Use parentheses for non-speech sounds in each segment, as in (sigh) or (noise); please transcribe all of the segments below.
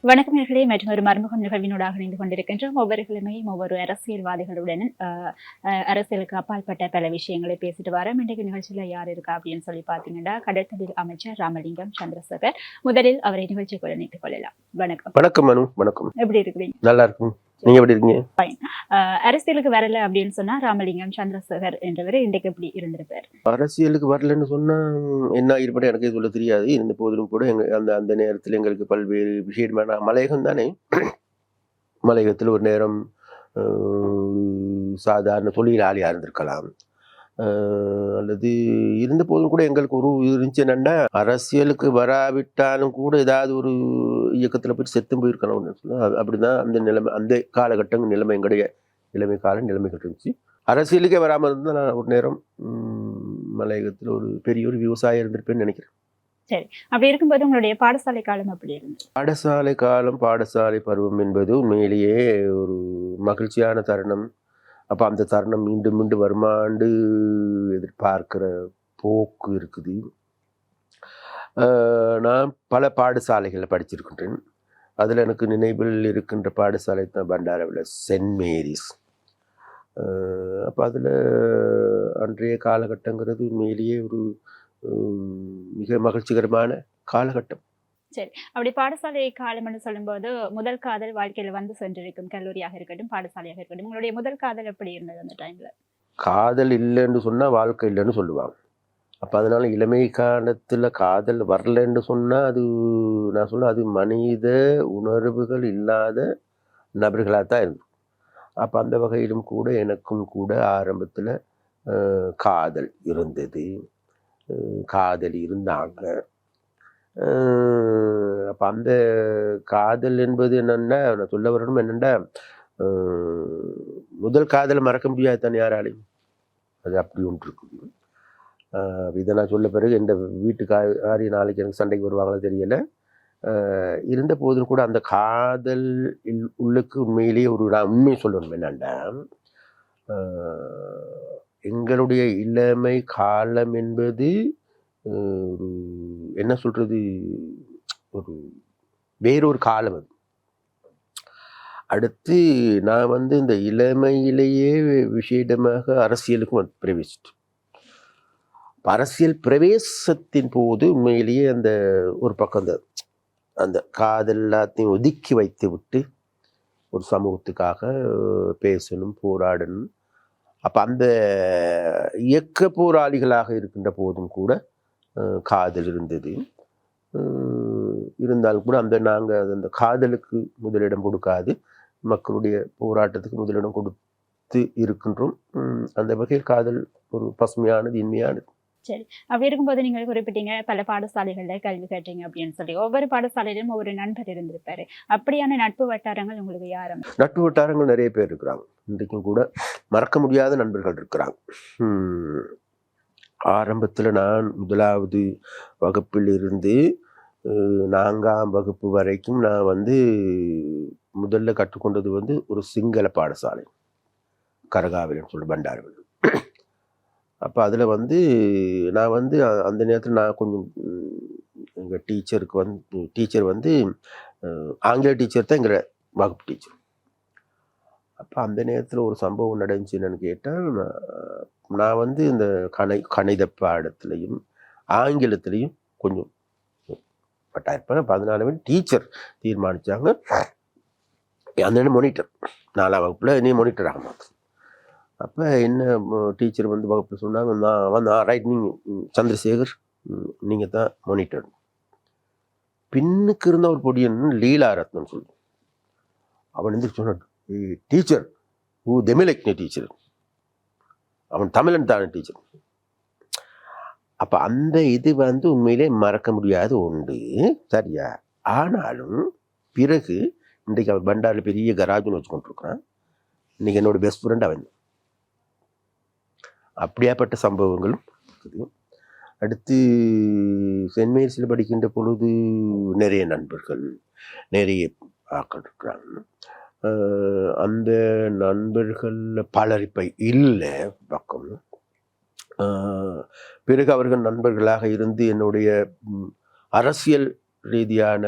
வணக்கம் நேர்களே மற்றும் ஒரு மர்மகம் நிகழ்வினூடாக இணைந்து கொண்டிருக்கின்றோம். ஒவ்வொரு கிழமையும் ஒவ்வொரு அரசியல்வாதிகளுடன் அரசியலுக்கு அப்பாற்பட்ட பல விஷயங்களை பேசிட்டு வரோம். இன்றைக்கு நிகழ்ச்சியில யார் இருக்கா அப்படின்னு சொல்லி பார்த்தீங்கன்னா கடற்தொழில் அமைச்சர் ராமலிங்கம் சந்திரசேகர். முதலில் அவரை நிகழ்ச்சிக்குள்ள இணைத்துக் கொள்ளலாம். வணக்கம். வணக்கம் வணக்கம். எப்படி இருக்கிறீங்க? நல்லா இருக்கும். நீங்க எப்படி இருக்கீங்க? அரசியலுக்கு வரல அப்படின்னு சொன்னா ராமலிங்கம் சந்திரசேகர் என்றவர் இன்றைக்கு எப்படி இருந்திருப்பார். அரசியலுக்கு வரலன்னு சொன்னா என்ன இருப்பட எனக்கே சொல்ல தெரியாது. இருந்த போதிலும் கூட எங்க அந்த அந்த நேரத்தில் எங்களுக்கு பல்வேறு விஷயமான மலையகம் தானே? மலையகத்தில் ஒரு நேரம் சாதாரண தொழிலாளியாக இருந்திருக்கலாம். அல்லது இருந்த போதும் கூட எங்களுக்கு ஒரு இருந்துச்சு என்னன்னா அரசியலுக்கு வராவிட்டாலும் கூட ஏதாவது ஒரு இயக்கத்தில் போய் செத்தும் போயிருக்கணும் அப்படிதான் அந்த நிலைமை அந்த காலகட்டம் நிலைமை எங்களுடைய நிலைமை கால நிலைமைகள் இருந்துச்சு. அரசியலுக்கே வராமல் இருந்தால் நான் ஒரு நேரம் மலையகத்தில் ஒரு பெரிய ஒரு விவசாயம் இருந்திருப்பேன்னு நினைக்கிறேன். அப்படி இருக்கும்போது உங்களுடைய பாடசாலை காலம் அப்படி இருந்தது பாடசாலை காலம் பாடசாலை பருவம் என்பது உண்மையிலேயே ஒரு மகிழ்ச்சியான தருணம். அப்போ அந்த தருணம் மீண்டும் மீண்டும் வருமாண்டு எதிர்பார்க்கிற போக்கு இருக்குது. நான் பல பாடசாலைகளில் படிச்சிருக்கின்றேன். அதில் எனக்கு நினைவில் இருக்கின்ற பாடசாலை தான் பண்டாரவில் சென்ட் மேரிஸ். அப்போ அதில் அன்றைய காலகட்டங்கிறது உண்மையிலேயே ஒரு மிக மகிழ்ச்சிகரமான காலகட்டம். சரி. அப்படி பாடசாலை காலம் என்று சொல்லும்போது முதல் காதல் வாழ்க்கையில வந்து சென்றிருக்கும் கல்லூரியாக இருக்கட்டும் பாடசாலையாக இருக்கட்டும். உங்களுடைய முதல் காதல் எப்படி இருந்தது அந்த டைம்ல காதல் இல்லைன்னு சொன்னால் வாழ்க்கை இல்லைன்னு சொல்லுவாங்க. அப்போ அதனால இளமை காலத்தில் காதல் வரலைன்னு சொன்னால் அது நான் சொல்ல அது மனித உணர்வுகள் இல்லாத நபர்களாக தான் இருந்தது. அப்போ அந்த வகையிலும் கூட எனக்கும் கூட ஆரம்பத்தில் காதல் இருந்தது. காதல் இருந்தாங்க. அப்போ அந்த காதல் என்பது என்னென்னா நான் சொல்ல வரணும் என்னென்னா முதல் காதலை மறக்க முடியாது தான் யாராலையும். அது அப்படி ஒன்று இருக்குது. இதை நான் சொல்ல பிறகு இந்த வீட்டுக்காரி நாளைக்கு எனக்கு சண்டைக்கு வருவாங்களோ தெரியலை. இருந்த போதும் கூட அந்த காதல் உள்ளுக்கு உண்மையிலேயே ஒரு நான் உண்மை சொல்லணும் என்னண்டா எங்களுடைய இளமை காலம் என்பது ஒரு என்ன சொல்கிறது ஒரு வேறொரு காலம் அது. அடுத்து நான் வந்து இந்த இளமையிலேயே விஷேடமாக அரசியலுக்கும் வந்து பிரவேசிட்டு அரசியல் பிரவேசத்தின் போது உண்மையிலேயே அந்த ஒரு பக்கம் அந்த அந்த காதல் எல்லாத்தையும் ஒதுக்கி வைத்து விட்டு ஒரு சமூகத்துக்காக பேசணும் போராடணும். அப்போ அந்த இயக்க போராளிகளாக இருக்கின்ற போதும் கூட காதல் இருந்தது அஹ், இருந்தாலும் கூட அந்த நாங்கள் அந்த காதலுக்கு முதலிடம் கொடுக்காது. மக்களுடைய போராட்டத்துக்கு முதலிடம் கொடுத்து இருக்கின்றோம். அந்த வகையில் காதல் ஒரு பசுமையானது இன்மையானது. அப்படி இருக்கும்போது நீங்கள் குறிப்பிட்டீங்க பல பாடசாலைகள்ல கல்வி கற்றீங்க அப்படின்னு சொல்லி. ஒவ்வொரு பாடசாலையிலும் ஒவ்வொரு நண்பர் இருந்திருப்பாரு. அப்படியான நட்பு வட்டாரங்கள் உங்களுக்கு யாரும் நட்பு வட்டாரங்கள் நிறைய பேர் இருக்கிறாங்க. இன்றைக்கும் கூட மறக்க முடியாத நண்பர்கள் இருக்கிறாங்க. ஆரம்பத்தில் நான் முதலாவது வகுப்பில் இருந்து நான்காம் வகுப்பு வரைக்கும் நான் வந்து முதல்ல கற்றுக்கொண்டது வந்து ஒரு சிங்கள பாடசாலை. கரகாவிலன்னு சொல்லி பண்டாரவில் அப்போ அதில் வந்து நான் வந்து அந்த நேரத்தில் நான் கொஞ்சம் எங்கள் டீச்சருக்கு வந்து டீச்சர் வந்து ஆங்கில டீச்சர் தான் எங்கள் வகுப்பு டீச்சர். அப்போ அந்த நேரத்தில் ஒரு சம்பவம் நடந்துச்சு என்னன்னு கேட்டால் நான் வந்து இந்த கணை கணித பாடத்துலையும் ஆங்கிலத்திலையும் கொஞ்சம் பட்டாயிருப்பேன் பதினாலு மணி டீச்சர் தீர்மானிச்சாங்க. அந்த மொனிட்டர் நாலாம் வகுப்பில் நீ மொனிட்டர் ஆக மாட்டேன் அப்போ என்ன டீச்சர் வந்து வகுப்பில் சொன்னாங்க நான் வந்து ரைட் நீங்கள் சந்திரசேகர் நீங்கள் தான் மொனிட்டர் பின்னுக்கு இருந்த ஒரு பொடியன் லீலா ரத்னம் சொல்லு. அவன் எந்திரிச்சு சொன்னான் டீச்சர் ஊ தெமிலக்னி டீச்சர். அவன் தமிழன் தானே டீச்சர் அப்போ அந்த இது வந்து உண்மையிலே மறக்க முடியாத உண்டு சரியா? ஆனாலும் பிறகு இன்றைக்கு அவன் பண்டாரில் பெரிய கராஜுன்னு வச்சுக்கொண்டிருக்கிறான். இன்றைக்கி என்னோடய என்னோட பெஸ்ட் ஃப்ரெண்ட் அவன். அப்படியாப்பட்ட சம்பவங்களும் இருக்குது. அடுத்து சென்ட் மேரிஸில் படிக்கின்ற பொழுது நிறைய நண்பர்கள் நிறைய ஆக்கள் இருக்கிறாங்க அந்த நண்பர்களில் பலர் இப்போ இல்லை பக்கம். பிறகு அவர்கள் நண்பர்களாக இருந்து என்னுடைய அரசியல் ரீதியான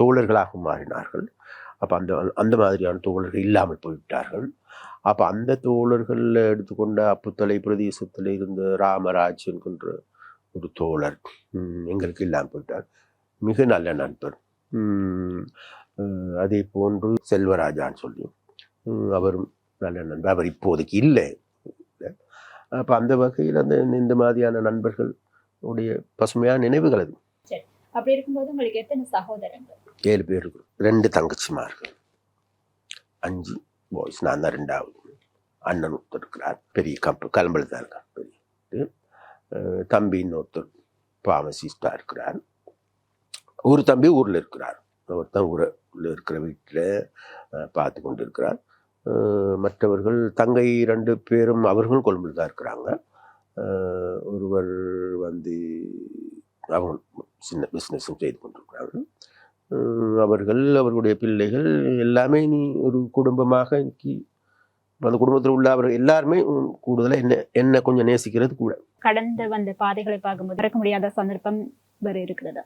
தோழர்களாக மாறினார்கள். அப்போ அந்த அந்த மாதிரியான தோழர்கள் இல்லாமல் போய்விட்டார்கள். அப்போ அந்த தோழர்களில் எடுத்துக்கொண்ட அப்புத்தலை பிரதேசத்தில் இருந்த ராமராஜ் என்கின்ற ஒரு தோழர் எங்களுக்கு இல்லாமல் போயிட்டார் மிக நல்ல நண்பர். அதே போன்று செல்வராஜான்னு சொல்லி. அவரும் நல்ல நண்பர். அவர் இப்போதைக்கு இல்லை. அப்போ அந்த வகையில் அந்த இந்த மாதிரியான நண்பர்கள் உடைய பசுமையான நினைவுகள் அது. அப்படி இருக்கும்போது உங்களுக்கு எத்தனை சகோதரங்கள்? ஏழு பேர் இருக்கிறோம் ரெண்டு தங்கச்சிமார்கள். அஞ்சு பாய்ஸ் நான் தான் ரெண்டாவது. அண்ணன் ஒருத்தர் இருக்கிறார். பெரிய கம்பெனி கலம்பல் தான் இருக்கார். பெரிய இது. அஹ் தம்பி இன்னொருத்தர் ஃபார்மசிஸ்டாக இருக்கிறார். ஒரு தம்பி ஊரில் இருக்கிறார். அவர் தான் ஊரில் இருக்கிற வீட்டில் பார்த்து கொண்டு இருக்கிறார் மற்றவர்கள் தங்கை ரெண்டு பேரும் அவர்களும் கொழும்பில் தான் இருக்கிறாங்க. ஒருவர் வந்து அவங்க சின்ன பிஸ்னஸும் செய்து கொண்டிருக்கிறார்கள். அஹ் அவர்கள் அவர்களுடைய பிள்ளைகள் எல்லாமே நீ ஒரு குடும்பமாக இன்னைக்கு அந்த குடும்பத்தில் உள்ள அவர் எல்லாருமே கூடுதலாக என்ன என்ன கொஞ்சம் நேசிக்கிறது கூட. கடந்து வந்த பாதைகளை பார்க்கும்போது மறக்க முடியாத சந்தர்ப்பம் வேறு இருக்கிறதா?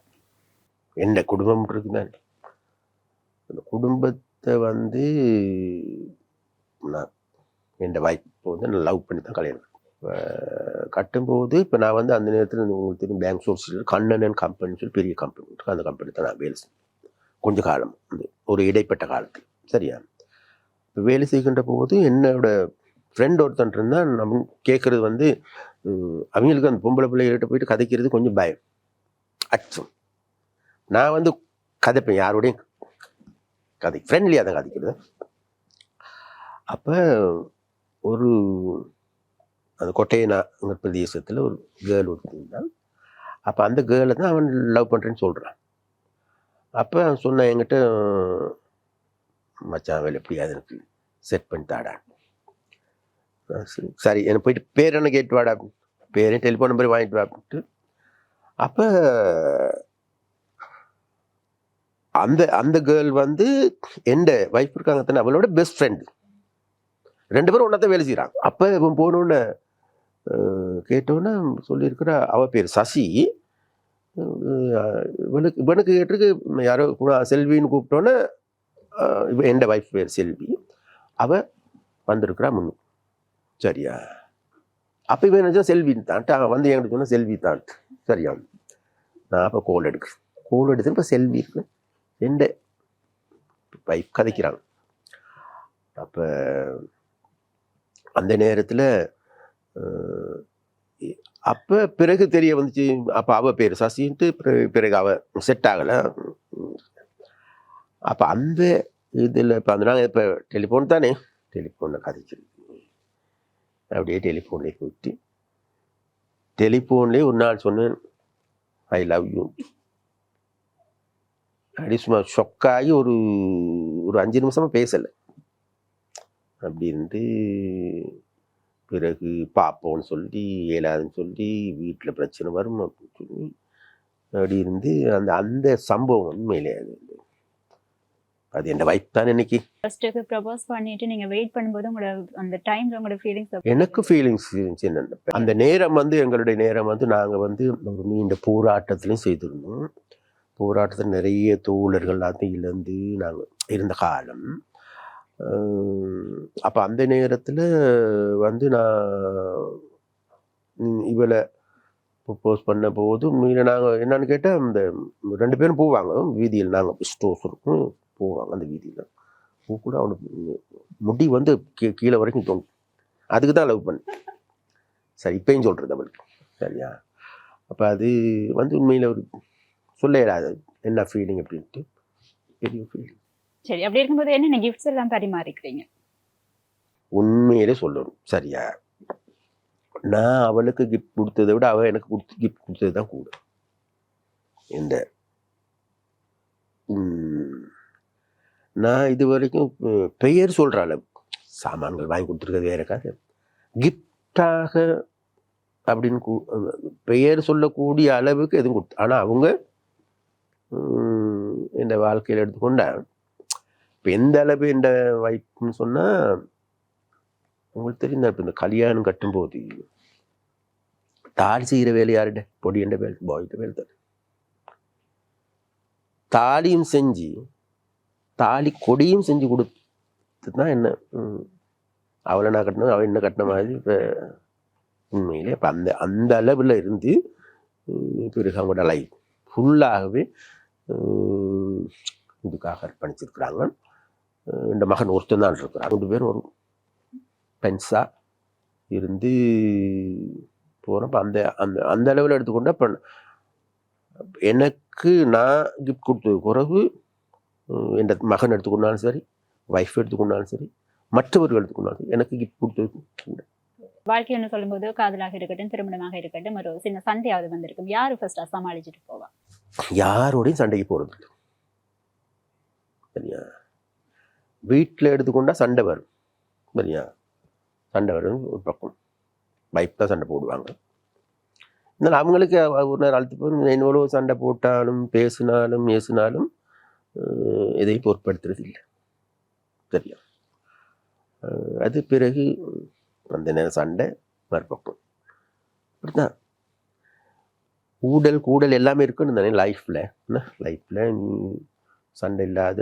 என்ன குடும்பம் இருக்குதான். அந்த குடும்பத்தை வந்து நான் என் வைஃப் வந்து நான் லவ் பண்ணி தான் கல்யாணம் கட்டும்போது இப்போ நான் வந்து அந்த நேரத்தில் உங்களுக்கு தெரியும் பேங்க் சோர்ஸில் கண்ணன் கம்பெனி சொல்லி பெரிய கம்பெனி இருக்குது அந்த கம்பெனி தான் நான் வேலை செய்வேன் கொஞ்ச காலம் அந்த ஒரு இடைப்பட்ட காலத்தில். சரியா? இப்போ வேலை செய்கின்ற போது என்னோட ஃப்ரெண்ட் ஒருத்தன் இருந்தால் நம்ம கேட்குறது வந்து அவங்களுக்கு அந்த பொம்பளை பிள்ளைகிட்ட போயிட்டு கதைக்கிறது கொஞ்சம் பயம். அச்சம். நான் வந்து கதைப்பேன் யாரோடையும் கதை ஃப்ரெண்ட்லியாக தான் கதைக்கிறது. அப்போ ஒரு அந்த கொட்டையனாங்கிற பிரதேசத்தில் ஒரு கேர்ள் ஒருத்தர் இருந்தான் அப்போ அந்த கேர்ளை தான் அவன் லவ் பண்ணுறேன்னு சொல்கிறான் அப்போ அவன் சொன்னான் என்கிட்ட மச்சான் வேலை எப்படியாவது எனக்கு செட் பண்ணி தாடான் சரி, சரி எனக்கு போயிட்டு பேர் என்ன கேட்டு வாடா. பேரையும் டெலிஃபோன் நம்பர் வாங்கிட்டு வா அப்படின்ட்டு. அப்போ அந்த அந்த கேர்ள் வந்து எந்த வைஃப் இருக்காங்க தானே அவளோட பெஸ்ட் ஃப்ரெண்டு ரெண்டு பேரும் ஒன்றா தான் வேலை செய்கிறாங்க அப்போ இவன் போகணுன்னு கேட்டோன்னே சொல்லியிருக்கிற அவ பேர் சசி. இவனுக்கு இவனுக்கு கேட்டிருக்கு யாரோ கூட செல்வின்னு கூப்பிட்டோன்னே இவன் எந்த வைஃப் பேர் செல்வி. அவ வந்திருக்கிறா முன்னு சரியா? அப்போ இவன் நினச்சா செல்வின்னு தான்ட்டு அவன் வந்து என்கிட்ட சொன்னால் செல்வி தான். சரியா? நான் அப்போ கோல் எடுக்கிறேன். கோல் எடுத்து இப்போ செல்வி இருக்கு. ரெண்டு. வைஃப் கதைக்கிறாங்க. அப்போ அந்த நேரத்தில் அப்போ பிறகு தெரிய வந்துச்சு அப்போ அவள் பேர் சசின்ட்டு பிறகு பிறகு அவள் செட் ஆகலை. அப்போ அந்த இதில் இப்போ அந்த நாள் இப்போ டெலிஃபோன் தானே? டெலிஃபோனில் கதைச்சிருக்கு அப்படியே டெலிஃபோன்லேயே போயிட்டு டெலிஃபோன்லேயே ஒரு நாள் சொன்னேன் ஐ லவ் யூ. அப்படி சும்மா ஷொக்காகி ஒரு ஒரு அஞ்சு நிமிஷமாக பேசலை. அப்படி இருந்து பிறகு பார்ப்போம்னு சொல்லி இயலாதுன்னு சொல்லி வீட்டில் பிரச்சனை வரும் அப்படின்னு சொல்லி அப்படி இருந்து அந்த அந்த சம்பவம் உண்மையிலே அது. அது என் வைஃப் தான் இன்னைக்கு ஃபர்ஸ்ட்டுக்கு ப்ரப்போஸ் பண்ணிட்டு நீங்க வெயிட் பண்ணும்போது உங்களோட அந்த டைம்ல உங்களோட ஃபீலிங்ஸ் எனக்கு ஃபீலிங்ஸ் இருந்துச்சு என்னென்ன? அந்த நேரம் வந்து எங்களுடைய நேரம் வந்து நாங்கள் வந்து ஒரு நீண்ட போராட்டத்திலையும் செய்திருந்தோம். போராட்டத்தில் நிறைய தோழர்கள் எல்லாத்தையும் இழந்து நாங்கள் இருந்த காலம். அப்போ அந்த நேரத்தில் வந்து நான் இவளை ப்ரப்போஸ் பண்ண போது மீன நாங்கள் என்னன்னு கேட்டால் அந்த ரெண்டு பேரும் போவாங்க. வீதியில் நாங்கள் ஸ்டோர்ஸ் இருக்கும். போவாங்க அந்த வீதியில். பூ கூட அவனுக்கு முடி வந்து கீ கீழே வரைக்கும் தோணும் அதுக்கு தான் லவ் பண்ணேன். சரி இப்பயும் சொல்கிறது அவளுக்கு. சரியா? அப்போ அது வந்து உண்மையில் ஒரு சொல்ல இயலாது என்ன ஃபீலிங் அப்படின்ட்டு. பெரிய ஃபீலிங் சரி அப்படி இருக்கும்போது என்னென்ன கிஃப்ட்ஸ் எல்லாம் பரிமாறிக்கிறீங்க? உண்மையிலே சொல்லணும். சரியா? நான் அவளுக்கு கிஃப்ட் கொடுத்ததை விட அவள் எனக்கு கொடுத்து கிஃப்ட் கொடுத்தது தான் கூட இந்த நான் இது வரைக்கும் பெயர் சொல்கிற அளவு சாமான்கள் வாங்கி கொடுத்துருக்கிறது வேற கதை. கிஃப்டாக அப்படின்னு பெயர் சொல்லக்கூடிய அளவுக்கு எதுவும் கொடுத்து ஆனால் அவங்க ம், இந்த வாழ்க்கையில் எடுத்துக்கொண்டா இப்போ எந்த அளவு இந்த வாய்ப்புன்னு சொன்னால் உங்களுக்கு தெரியும் இப்போ இந்த கல்யாணம் கட்டும்போது தாலி செய்கிற வேலை யாருட பொடியண்ட வேலை பாய்கிட்ட வேலை தான். தாலியும் செஞ்சு தாலி கொடியும் செஞ்சு கொடுத்து தான் என்ன அவளை நான் கட்டினது அவள் என்ன கட்டின மாதிரி இப்போ உண்மையிலே இப்போ அந்த அந்த அளவில் இருந்து இப்போ பிறகு லைஃப் ஃபுல்லாகவே இதுக்காக அர்ப்பணிச்சிருக்கிறாங்க. இந்த மகன் ஒருத்தன் தான் இருக்கிறான். ரெண்டு பேரும் ஒரு பென்ஸாக இருந்து போகிறப்ப அந்த அந்த அந்த அளவில் எடுத்துக்கொண்டா இப்போ எனக்கு நான் கிஃப்ட் கொடுத்தது குறவு என் மகன் எடுத்துக்கொண்டாலும் சரி ஒய்ஃப் எடுத்துக்கொண்டாலும் சரி மற்றவர்கள் எடுத்துக்கொண்டாலும் சரி எனக்கு கிஃப்ட் கொடுத்தது கூட வாழ்க்கைன்னு சொல்லும்போது காதலாக இருக்கட்டும் திருமணமாக இருக்கட்டும் ஒரு சின்ன சண்டையாவது வந்திருக்கும். யார் ஃபஸ்ட்டாக சமாளிச்சுட்டு போவா? யாரோடையும் சண்டைக்கு போகிறது இல்லை. சரியா? வீட்டில் எடுத்துக்கொண்டால் சண்டை வரும். சரியா? சண்டை வரும் ஒரு பக்கம். வைப் தான் சண்டை போடுவாங்க. இருந்தாலும் அவங்களுக்கு ஒரு நேரம் அழுத்து போய் எவ்வளோ சண்டை போட்டாலும் பேசினாலும் ஏசினாலும் எதையும் பொருட்படுத்துறது இல்லை. சரியா? அது பிறகு அந்த நேரம் சண்டை மறுபக்கம். அப்படிதான் ஊடல் கூடல் எல்லாமே இருக்குன்னு தானே லைஃப்பில் என்ன? லைஃப்பில் சண்டை இல்லாத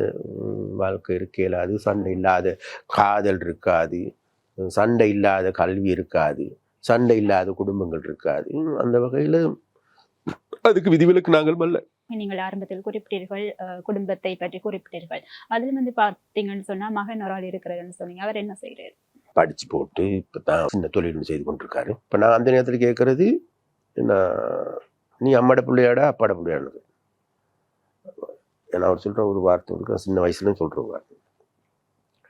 வாழ்க்கை இருக்க இயலாது சண்டை இல்லாத காதல் இருக்காது. சண்டை இல்லாத கல்வி இருக்காது. சண்டை இல்லாத குடும்பங்கள் இருக்காது. அந்த வகையில் அதுக்கு விதிவிலக்கு நாங்கள் மல்ல. நீங்கள் ஆரம்பத்தில் குறிப்பிட்டீர்கள் குடும்பத்தை பற்றி குறிப்பிட்டீர்கள். அதில் வந்து பார்த்தீங்கன்னு சொன்னா மகன் ஒரு ஆள் இருக்கிறாருன்னு சொன்னீங்க. அவர் என்ன செய்கிறார்? படித்து போட்டு இப்போ தான் சின்ன தொழில் செய்து கொண்டிருக்காரு. இப்போ நான் அந்த நேரத்தில் கேட்குறது நான் நீ அம்மாட பிள்ளையாடா அப்பாட பிள்ளையானது. ஏன்னா அவர் சொல்கிற ஒரு வார்த்தை இருக்கு. சின்ன வயசுலயும் சொல்கிற ஒரு வார்த்தை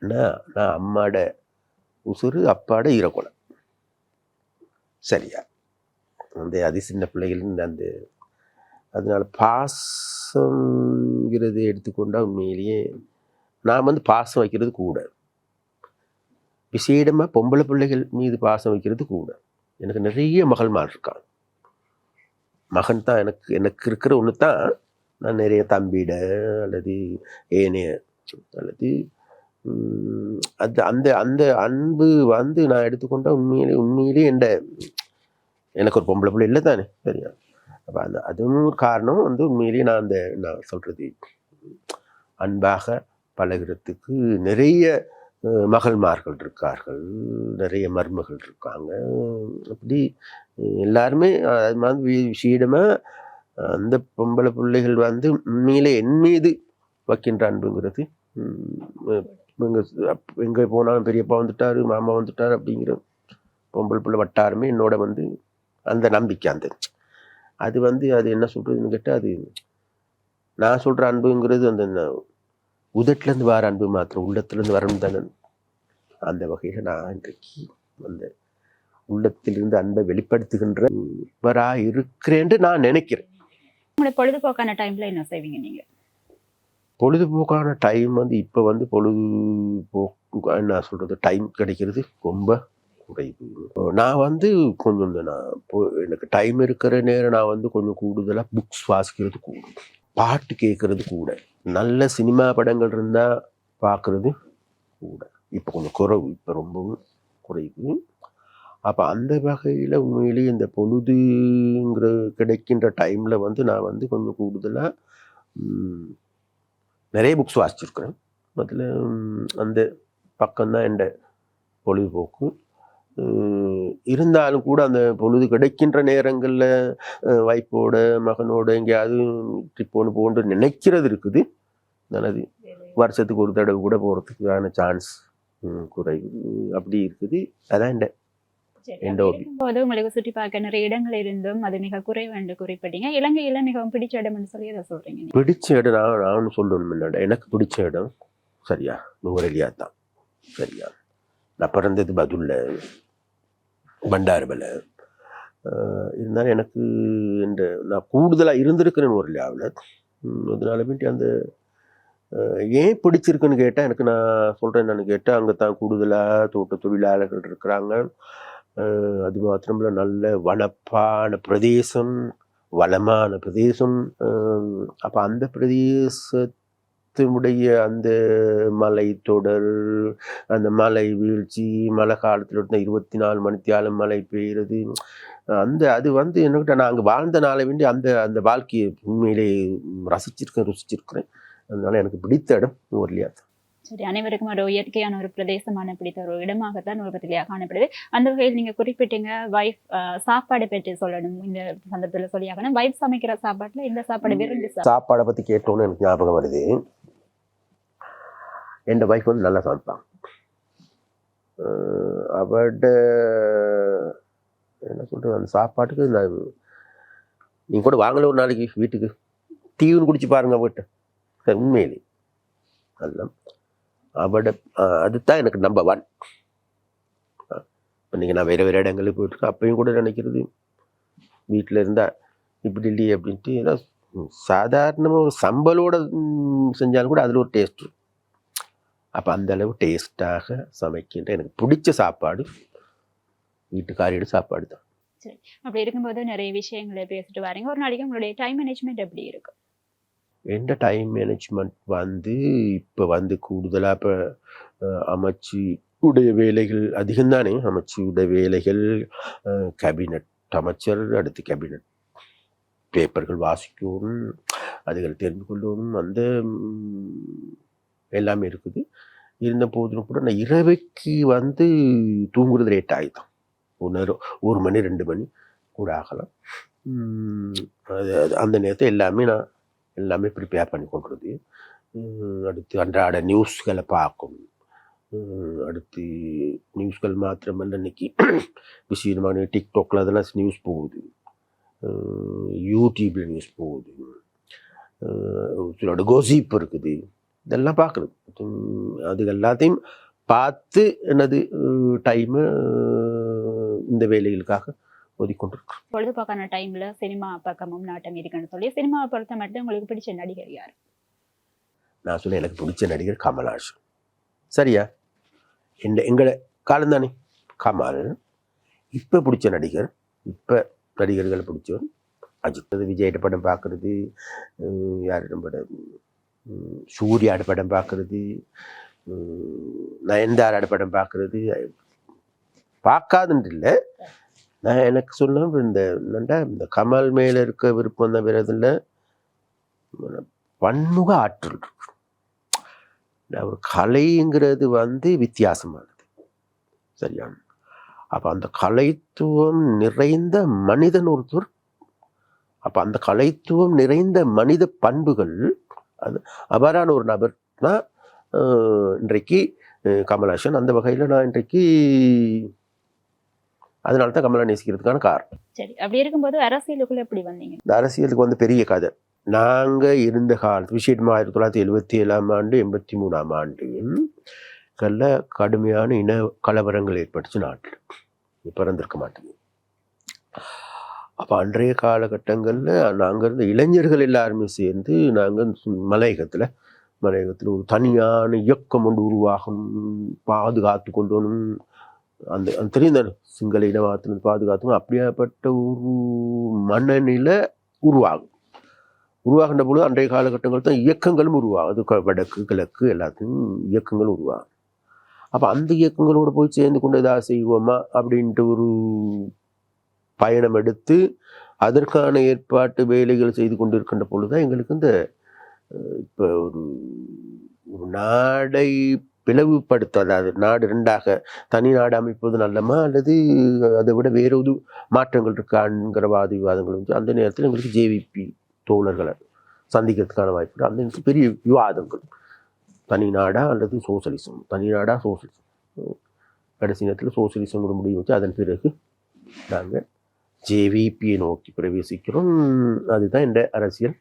என்ன? நான் அம்மாட உசுறு அப்பாட ஈரக்குலை. சரியா? அந்த அது சின்ன பிள்ளைகள் அந்த அதனால் பாசங்கிறது எடுத்துக்கொண்டால் உண்மையிலேயே நான் வந்து பாசம் வைக்கிறது கூட. விசேடமாக பொம்பளை பிள்ளைகள் மீது பாசம் வைக்கிறது கூட. எனக்கு நிறைய மகள்மார் இருக்காங்க. மகன் தான் எனக்கு எனக்கு இருக்கிற ஒன்று தான் நான் நிறைய தம்பிட அல்லது ஏனைய அல்லது அது அந்த அந்த அன்பு வந்து நான் எடுத்துக்கொண்டால் உண்மையிலே உண்மையிலே என்ற எனக்கு ஒரு பொம்பளை பிள்ளை இல்லை தானே சரியா? அப்போ அந்த அதுவும் ஒரு காரணம் வந்து உண்மையிலேயே நான் அந்த நான் சொல்கிறது அன்பாக பழகுறதுக்கு நிறைய மகள்மார்கள் இருக்கார்கள் நிறைய மருமகள் இருக்காங்க. அப்படி எல்லாருமே அது மாதிரி விஷயமாக அந்த பொம்பளை பிள்ளைகள் வந்து உண்மையிலே என் மீது வைக்கின்ற அன்புங்கிறது. எங்கே எங்கே போனாலும் பெரியப்பா வந்துட்டாரு மாமா வந்துட்டாரு அப்படிங்கிற பொம்பளை பிள்ளை வட்டாரமே என்னோட வந்து அந்த நம்பிக்கை அந்த. அது வந்து அது என்ன சொல்கிறதுன்னு கேட்டால் அது நான் சொல்கிற அன்புங்கிறது அந்த உதட்டிலேருந்து வர அன்பு மாத்திரம் உள்ளத்துலேருந்து வரணும் தானே. அந்த வகையில் நான் இன்றைக்கு வந்தேன். உள்ளத்திலிருந்து அன்பை வெளிப்படுத்துகின்றவரா இருக்கிறேன்னு நான் நினைக்கிறேன். பொழுதுபோக்கான டைம்ல என்ன செய்வீங்க நீங்க? பொழுதுபோக்கான டைம் வந்து இப்போ வந்து பொழுதுபோக்கு என்ன சொல்கிறது டைம் கிடைக்கிறது ரொம்ப குறைவு. நான் வந்து கொஞ்சம் இந்த நான் எனக்கு டைம் இருக்கிற நேரம் நான் வந்து கொஞ்சம் கூடுதலாக புக்ஸ் வாசிக்கிறது கூட பாட்டு கேட்குறது கூட நல்ல சினிமா படங்கள் இருந்தால் பார்க்குறது கூட. இப்போ கொஞ்சம் குறைவு இப்போ ரொம்பவும் குறைவு. அப்போ அந்த வகையில் உண்மையிலேயே இந்த பொழுதுங்கிற கிடைக்கின்ற டைமில் வந்து நான் வந்து கொஞ்சம் கூடுதலாக நிறைய புக்ஸ் வாசிச்சிருக்கிறேன். அதில் அந்த பக்கம்தான் என் பொழுதுபோக்கு. இருந்தாலும் கூட அந்த பொழுது கிடைக்கின்ற நேரங்களில் வைஃபோட மகனோட எங்கேயாவது ட்ரிப் ஒன்று போன்று நினைக்கிறது இருக்குது. நல்லது. வருஷத்துக்கு ஒரு தடவை கூட போகிறதுக்கான சான்ஸ் குறைவு. அப்படி இருக்குது. அதான் இந்த எந்த hobby? போது உங்களுக்கு சுற்றி பார்க்க நிறைய இடங்கள் இருந்தும் அது மிக குறைவு என்று குறிப்பிட்டீங்க இலங்கையில மிகவும் பிடிச்ச இடம்னு சொல்லி அதை சொல்றீங்க நீங்க. பிடிச்ச இடம் நான் நான் சொல்லணும் முன்னாடி எனக்கு பிடிச்ச இடம் சரியா? நுவரெலியா தான். சரியா? நான் பிறந்தது பதுல்ல பண்டாரபல. இருந்தாலும் எனக்கு இந்த நான் கூடுதலாக இருந்திருக்கிறேன் நுவரெலியாவில். அதனால வேண்டி அந்த ஏன் பிடிச்சிருக்குன்னு கேட்டால் எனக்கு நான் சொல்கிறேன் என்னன்னு கேட்டால் அங்கே தான் கூடுதலாக தோட்ட தொழிலாளர்கள் இருக்கிறாங்க. அது மாத்திரமில்ல நல்ல வனப்பான பிரதேசம் வளமான பிரதேசம். அப்போ அந்த பிரதேசத்தினுடைய அந்த மலை தொடர் அந்த மலை வீழ்ச்சி மழை காலத்தில் இருந்த இருபத்தி நாலு மணித்தியாலம் மழை பெய்கிறது அந்த அது வந்து என்னக்கிட்ட நான் அங்கே வாழ்ந்த நாளை வேண்டி அந்த அந்த வாழ்க்கையை உண்மையிலே ரசிச்சிருக்கேன் ருசிச்சிருக்கிறேன். அதனால எனக்கு பிடித்த இடம் ஊர்லியா சரி அனைவருக்கும் ஒரு இயற்கையான ஒரு பிரதேசமான பிடித்த ஒரு இடமாகத்தான் உற்பத்தியாக காணப்படுது. அந்த வகையில் நீங்க குறிப்பிட்டீங்க வைஃப் சாப்பாடை பற்றி சொல்லணும். இந்த சந்தர்ப்பத்தில் சொல்லியாகணும் வைஃப் சமைக்கிற சாப்பாட்டுல இந்த சாப்பாடு விரும்பி சாப்பாடை? பற்றி கேட்டோன்னு எனக்கு ஞாபகம் வருது. என் வைஃப் வந்து நல்லா சமைப்பான் அஹ் அவட என்ன சொல்கிறது அந்த சாப்பாட்டுக்கு நான் நீங்கள் கூட வாங்கல ஒரு நாளைக்கு வீட்டுக்கு. தீவுன்னு குடிச்சு பாருங்க அவட்ட உண்மையிலே. நல்லா அவட அதுதான் எனக்கு நம்பர் ஒன் இன்னைக்கு நான் வேறு வேறு இடங்களுக்கு போயிட்டுருக்கேன் அப்பையும் கூட நினைக்கிறது வீட்டில் இருந்தால் இப்படி இல்லையே அப்படின்ட்டு ஏதோ சாதாரணமாக ஒரு சம்பளோட செஞ்சாலும் கூட அதில் ஒரு டேஸ்ட் அப்போ அந்தளவு டேஸ்ட்டாக சமைக்கின்ற எனக்கு பிடிச்ச சாப்பாடு வீட்டுக்காரியோட சாப்பாடு தான் அப்படி இருக்கும்போது நிறைய விஷயங்களை பேசிட்டு வரீங்க. ஒரு நாளைக்கு உங்களுடைய டைம் மேனேஜ்மெண்ட் எப்படி இருக்கும்? எந்த டைம் மேனேஜ்மெண்ட் வந்து இப்போ வந்து கூடுதலாக இப்போ அமைச்சு உடைய வேலைகள் அதிகம்தானே? அமைச்சு உடைய வேலைகள் கேபினட் அமைச்சர் அடுத்து கேபினட் பேப்பர்கள் வாசிக்கவும் அதுகள் தெரிந்து கொள்ளவும் அந்த எல்லாமே இருக்குது. இருந்த போதிலும் கூட நான் இரவைக்கு வந்து தூங்குறது லேட் ஆகிடும் ஒன்று ஒரு மணி ரெண்டு மணி கூட ஆகலாம். அது அந்த நேரத்தை எல்லாமே நான் எல்லாமே ப்ரிப்பேர் பண்ணி கொள்வது அடுத்து அன்றாட நியூஸ்களை பார்க்கணும் அடுத்து நியூஸ்கள் மாத்திரமல்ல இன்னைக்கு (clears throat) விசேஷமான டிக்டாக்ல அதெல்லாம் நியூஸ் போகுது. யூடியூப்பில் நியூஸ் போகுது. சிலோட கோசிப் இருக்குது. இதெல்லாம் பார்க்குறது. அது எல்லாத்தையும் பார்த்து என்னது டைமு இந்த வேலைகளுக்காக ஒதுக்கொண்டிருக்கிறோம். பொழுதுபோக்கான டைம்ல சினிமா பக்கமும் நாட்டம் இருக்குன்னு சொல்லி சினிமாவை பொறுத்த மட்டும் உங்களுக்கு பிடிச்ச நடிகர் யார்? நான் சொன்னேன் எனக்கு பிடிச்ச நடிகர் கமல்ஹாசன். சரியா? இந்த எங்களை காலம் தானே? கமல் இப்போ பிடிச்ச நடிகர் இப்போ நடிகர்களை பிடிச்சவர் அஜித். அது விஜய்ட படம் பார்க்குறது யாரோட படம் சூர்யாட படம் பார்க்குறது நயன்தாராட படம் பார்க்குறது பார்க்காதுன்ட்டு இல்லை. நான் எனக்கு சொன்ன இந்த என்னண்டா இந்த கமல் மேலே இருக்க விருப்பம் தான் வேறு பன்முக ஆற்றல் நான் ஒரு கலைங்கிறது வந்து வித்தியாசமானது. சரியான அப்போ அந்த கலைத்துவம் நிறைந்த மனிதன் ஒருத்தர் அப்போ அந்த கலைத்துவம் நிறைந்த மனித பண்புகள் அது அவ்வாறான ஒரு நபர். தான் இன்றைக்கு அஹ், அந்த வகையில் நான் இன்றைக்கு அதனால தான் கமலா நேசிக்கிறதுக்கான காரணம். சரி அப்படி இருக்கும்போது அரசியலுக்குள்ள எப்படி வந்தீங்க? இந்த அரசியலுக்கு வந்து பெரிய கதை. நாங்கள் இருந்த காலத்து விஷயம் ஆயிரத்தி தொள்ளாயிரத்தி எழுபத்தி ஏழாம் ஆண்டு எண்பத்தி மூணாம் ஆண்டு கல்ல கடுமையான இன கலவரங்கள் ஏற்பட்டுச்சு நாட்டில். பிறந்திருக்க மாட்டேங்குது. அப்போ அன்றைய காலகட்டங்களில் நாங்கள் இருந்த இளைஞர்கள் எல்லாருமே சேர்ந்து நாங்கள் மலையகத்தில் மலையகத்தில் ஒரு தனியான இயக்கம் ஒன்று உருவாகும் பாதுகாத்து கொள்ளணும் அந்த அந்த தெரியும் தானே சிங்கள இனவாதத்திலிருந்து பாதுகாத்தும் அப்படியாப்பட்ட ஒரு மனநிலை உருவாகும். உருவாகின்ற பொழுது அன்றைய காலகட்டங்கள் தான் இயக்கங்களும் உருவாகும். வடக்கு கிழக்கு எல்லாத்தையும் இயக்கங்கள் உருவாகும். அப்போ அந்த இயக்கங்களோடு போய் சேர்ந்து கொண்டு ஏதாவது செய்வோமா அப்படின்ட்டு ஒரு பயணம் எடுத்து அதற்கான ஏற்பாட்டு வேலைகள் செய்து கொண்டு இருக்கின்ற பொழுது தான் எங்களுக்கு இந்த இப்போ ஒரு ஒரு நாடை பிளவுபடுத்த அதாவது நாடு ரெண்டாக தனி நாடு அமைப்பது நல்லமா? அல்லது அதை விட வேற ஒரு மாற்றங்கள் இருக்காங்கிற வாத விவாதங்கள் வந்து அந்த நேரத்தில் எங்களுக்கு ஜேவிபி தோழர்களை சந்திக்கிறதுக்கான வாய்ப்பு அந்த நேரத்தில் பெரிய விவாதங்கள். தனி நாடா அல்லது சோசலிசம்? தனி நாடா சோசலிசம்? கடைசி நேரத்தில் சோசலிசம் ஒரு முடிவு வச்சு அதன் பிறகு நாங்கள் ஜேவிபியை நோக்கி பிரவேசிக்கிறோம். அதுதான் என்ற அரசியல்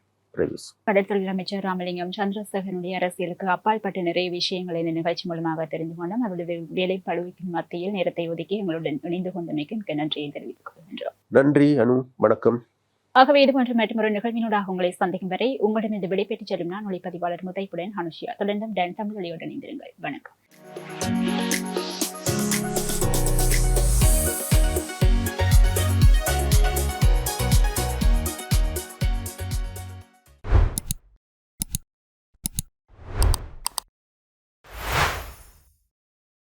கடற்தொழில் அமைச்சர் ராமலிங்கம் சந்திரசேகரனுடைய அரசியலுக்கு அப்பாற்பட்ட நிறைய விஷயங்களை இந்த நிகழ்ச்சி மூலமாக தெரிந்து கொண்டோம். அவருடைய வேலை பழுவிக்கு மத்தியில் நேரத்தை ஒதுக்கி எங்களுடன் இணைந்து கொண்டமைக்கு மிக்க நன்றியை தெரிவித்துக் கொள்கின்றோம். நன்றி அனு வணக்கம். ஆகவே இது போன்ற மற்றொரு நிகழ்வினூடாக உங்களை சந்திக்கும் வரை உங்களிடம் விடைபெற்றுச் செல்லும் நான் ஒளிப்பதிவாளர் முத்தைப்புடன் அனுஷியா. தொடர்ந்தும் டன் தமிழ் ஒளியுடன் இணைந்திருங்கள். வணக்கம்.